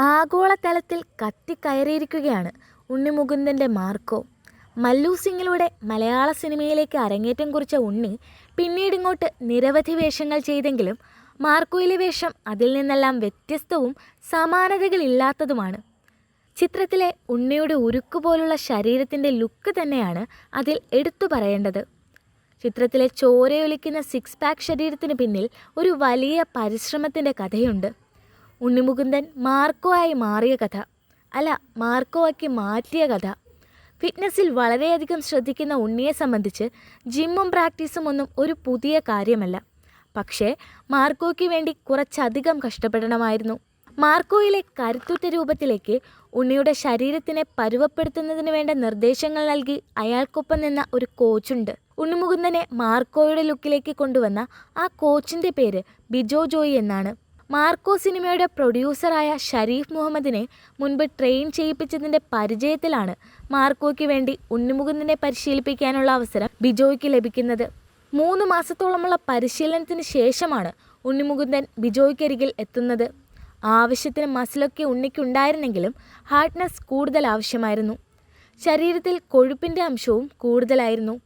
ആഗോളതലത്തിൽ കത്തിക്കയറിയിരിക്കുകയാണ് ഉണ്ണിമുകുന്ദന്റെ മാർക്കോ. മല്ലു സിംഗിലൂടെ മലയാള സിനിമയിലേക്ക് അരങ്ങേറ്റം കുറിച്ച ഉണ്ണി പിന്നീട് ഇങ്ങോട്ട് നിരവധി വേഷങ്ങൾ ചെയ്തെങ്കിലും മാർക്കോയിലെ വേഷം അതിൽ നിന്നെല്ലാം വ്യത്യസ്തവും സമാനതകളില്ലാത്തതുമാണ്. ചിത്രത്തിലെ ഉണ്ണിയുടെ ഉരുക്കുപോലുള്ള ശരീരത്തിന്റെ ലുക്ക് തന്നെയാണ് അതിൽ എടുത്തു പറയേണ്ടത്. ചിത്രത്തിലെ ചോരയൊലിക്കുന്ന സിക്സ് പാക്ക് ശരീരത്തിന് പിന്നിൽ ഒരു വലിയ പരിശ്രമത്തിന്റെ കഥയുണ്ട്. ഉണ്ണിമുകുന്ദൻ മാർക്കോ ആയി മാറിയ കഥ. അല്ല മാർക്കോ ആക്കി മാറ്റിയ കഥ. ഫിറ്റ്നസ്സിൽ വളരെയധികം ശ്രദ്ധിക്കുന്ന ഉണ്ണിയെ സംബന്ധിച്ച് ജിമ്മും പ്രാക്ടീസും ഒന്നും ഒരു പുതിയ കാര്യമല്ല. പക്ഷേ മാർക്കോയ്ക്ക് വേണ്ടി കുറച്ചധികം കഷ്ടപ്പെടണമായിരുന്നു. മാർക്കോയിലെ കരുത്തുറ്റ രൂപത്തിലേക്ക് ഉണ്ണിയുടെ ശരീരത്തിനെ പരുവപ്പെടുത്തുന്നതിന് വേണ്ട നിർദ്ദേശങ്ങൾ നൽകി അയാൾക്കൊപ്പം നിന്ന ഒരു കോച്ചുണ്ട്. ഉണ്ണിമുകുന്ദനെ മാർക്കോയുടെ ലുക്കിലേക്ക് കൊണ്ടുവന്ന ആ കോച്ചിന്റെ പേര് ബിജോ ജോയി എന്നാണ്. മാർക്കോ സിനിമയുടെ പ്രൊഡ്യൂസറായ ഷരീഫ് മുഹമ്മദിനെ മുൻപ് ട്രെയിൻ ചെയ്യിപ്പിച്ചതിന്റെ പരിചയത്തിലാണ് മാർക്കോയ്ക്ക് വേണ്ടി ഉണ്ണിമുകുന്ദനെ പരിശീലിപ്പിക്കാനുള്ള അവസരം ബിജോയ്ക്ക് ലഭിക്കുന്നത്. മൂന്ന് മാസത്തോളമുള്ള പരിശീലനത്തിന് ശേഷമാണ് ഉണ്ണിമുകുന്ദൻ ബിജോയ്ക്കരികിൽ എത്തുന്നത്. ആവശ്യത്തിന് മസിലൊക്കെ ഉണ്ണിക്കുണ്ടായിരുന്നെങ്കിലും ഹാർഡ്നെസ് കൂടുതൽ ആവശ്യമായിരുന്നു. ശരീരത്തിൽ കൊഴുപ്പിന്റെ അംശവും കൂടുതലായിരുന്നു.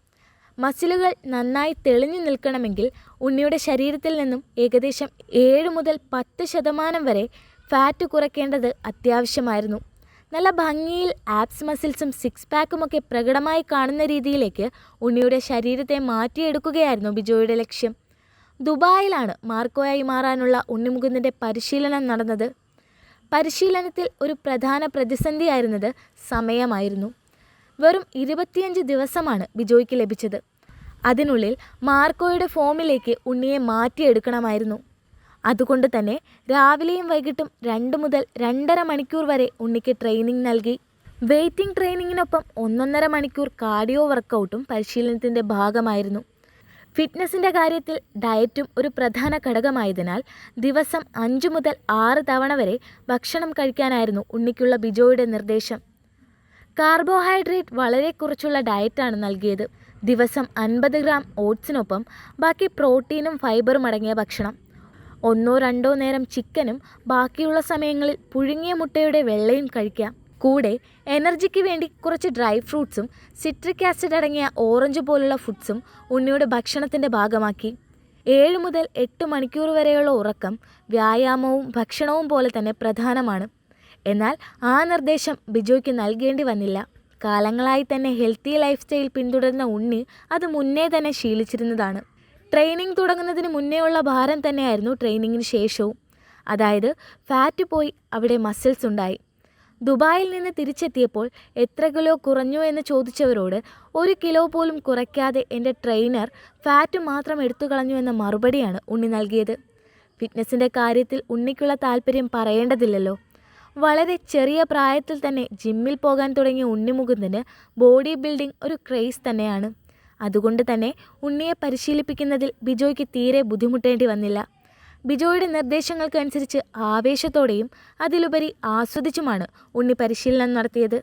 മസിലുകൾ നന്നായി തെളിഞ്ഞു നിൽക്കണമെങ്കിൽ ഉണ്ണിയുടെ ശരീരത്തിൽ നിന്നും ഏകദേശം ഏഴ് മുതൽ പത്ത് ശതമാനം വരെ ഫാറ്റ് കുറയ്ക്കേണ്ടത് അത്യാവശ്യമായിരുന്നു. നല്ല ഭംഗിയിൽ ആപ്സ് മസിൽസും സിക്സ് പാക്കുമൊക്കെ പ്രകടമായി കാണുന്ന രീതിയിലേക്ക് ഉണ്ണിയുടെ ശരീരത്തെ മാറ്റിയെടുക്കുകയായിരുന്നു ബിജോയുടെ ലക്ഷ്യം. ദുബായിലാണ് മാർക്കോയായി മാറാനുള്ള ഉണ്ണിമുകുന്ദന്റെ പരിശീലനം നടന്നത്. പരിശീലനത്തിൽ ഒരു പ്രധാന പ്രതിസന്ധിയായിരുന്നത് സമയമായിരുന്നു. വെറും ഇരുപത്തിയഞ്ച് ദിവസമാണ് ബിജോയ്ക്ക് ലഭിച്ചത്. അതിനുള്ളിൽ മാർക്കോയുടെ ഫോമിലേക്ക് ഉണ്ണിയെ മാറ്റിയെടുക്കണമായിരുന്നു. അതുകൊണ്ട് തന്നെ രാവിലെയും വൈകിട്ടും രണ്ട് മുതൽ രണ്ടര മണിക്കൂർ വരെ ഉണ്ണിക്ക് ട്രെയിനിങ് നൽകി. വെയ്റ്റിംഗ് ട്രെയിനിങ്ങിനൊപ്പം ഒന്നൊന്നര മണിക്കൂർ കാർഡിയോ വർക്കൗട്ടും പരിശീലനത്തിന്റെ ഭാഗമായിരുന്നു. ഫിറ്റ്നസിന്റെ കാര്യത്തിൽ ഡയറ്റും ഒരു പ്രധാന ഘടകമായതിനാൽ ദിവസം അഞ്ചു മുതൽ ആറ് തവണ വരെ ഭക്ഷണം കഴിക്കാനായിരുന്നു ഉണ്ണിക്കുള്ള ബിജോയുടെ നിർദ്ദേശം. കാർബോഹൈഡ്രേറ്റ് വളരെ കുറച്ചുള്ള ഡയറ്റാണ് നൽകിയത്. ദിവസം അൻപത് ഗ്രാം ഓട്സിനൊപ്പം ബാക്കി പ്രോട്ടീനും ഫൈബറും അടങ്ങിയ ഭക്ഷണം. ഒന്നോ രണ്ടോ നേരം ചിക്കനും ബാക്കിയുള്ള സമയങ്ങളിൽ പുഴുങ്ങിയ മുട്ടയുടെ വെള്ളയും കഴിക്കാം. കൂടെ എനർജിക്ക് വേണ്ടി കുറച്ച് ഡ്രൈ ഫ്രൂട്ട്സും സിട്രിക് ആസിഡ് അടങ്ങിയ ഓറഞ്ച് പോലുള്ള ഫുഡ്സും ഉണ്ണിയുടെ ഭക്ഷണത്തിന്റെ ഭാഗമാക്കി. ഏഴ് മുതൽ എട്ട് മണിക്കൂർ വരെയുള്ള ഉറക്കം വ്യായാമവും ഭക്ഷണവും പോലെ തന്നെ പ്രധാനമാണ്. എന്നാൽ ആ നിർദ്ദേശം ബിജോയ്ക്ക് നൽകേണ്ടി വന്നില്ല. കാലങ്ങളായി തന്നെ ഹെൽത്തി ലൈഫ് സ്റ്റൈൽ പിന്തുടരുന്ന ഉണ്ണി അത് മുന്നേ തന്നെ ശീലിച്ചിരുന്നതാണ്. ട്രെയിനിങ് തുടങ്ങുന്നതിന് മുന്നേ ഉള്ള ഭാരം തന്നെയായിരുന്നു ട്രെയിനിങ്ങിന് ശേഷവും. അതായത് ഫാറ്റ് പോയി അവിടെ മസിൽസ് ഉണ്ടായി. ദുബായിൽ നിന്ന് തിരിച്ചെത്തിയപ്പോൾ എത്ര കിലോ കുറഞ്ഞു എന്ന് ചോദിച്ചവരോട് ഒരു കിലോ പോലും കുറയ്ക്കാതെ എന്റെ ട്രെയിനർ ഫാറ്റ് മാത്രം എടുത്തു കളഞ്ഞു എന്ന മറുപടിയാണ് ഉണ്ണി നൽകിയത്. ഫിറ്റ്നസിന്റെ കാര്യത്തിൽ ഉണ്ണിക്കുള്ള താല്പര്യം പറയേണ്ടതില്ലല്ലോ. വളരെ ചെറിയ പ്രായത്തിൽ തന്നെ ജിമ്മിൽ പോകാൻ തുടങ്ങിയ ഉണ്ണിമുകുന്ദന് ബോഡി ബിൽഡിംഗ് ഒരു ക്രേസ് തന്നെയാണ്. അതുകൊണ്ട് തന്നെ ഉണ്ണിയെ പരിശീലിപ്പിക്കുന്നതിൽ ബിജോയ്ക്ക് തീരെ ബുദ്ധിമുട്ടേണ്ടി വന്നില്ല. ബിജോയുടെ നിർദ്ദേശങ്ങൾക്കനുസരിച്ച് ആവേശത്തോടെയും അതിലുപരി ആസ്വദിച്ചുമാണ് ഉണ്ണി പരിശീലനം നടത്തിയത്.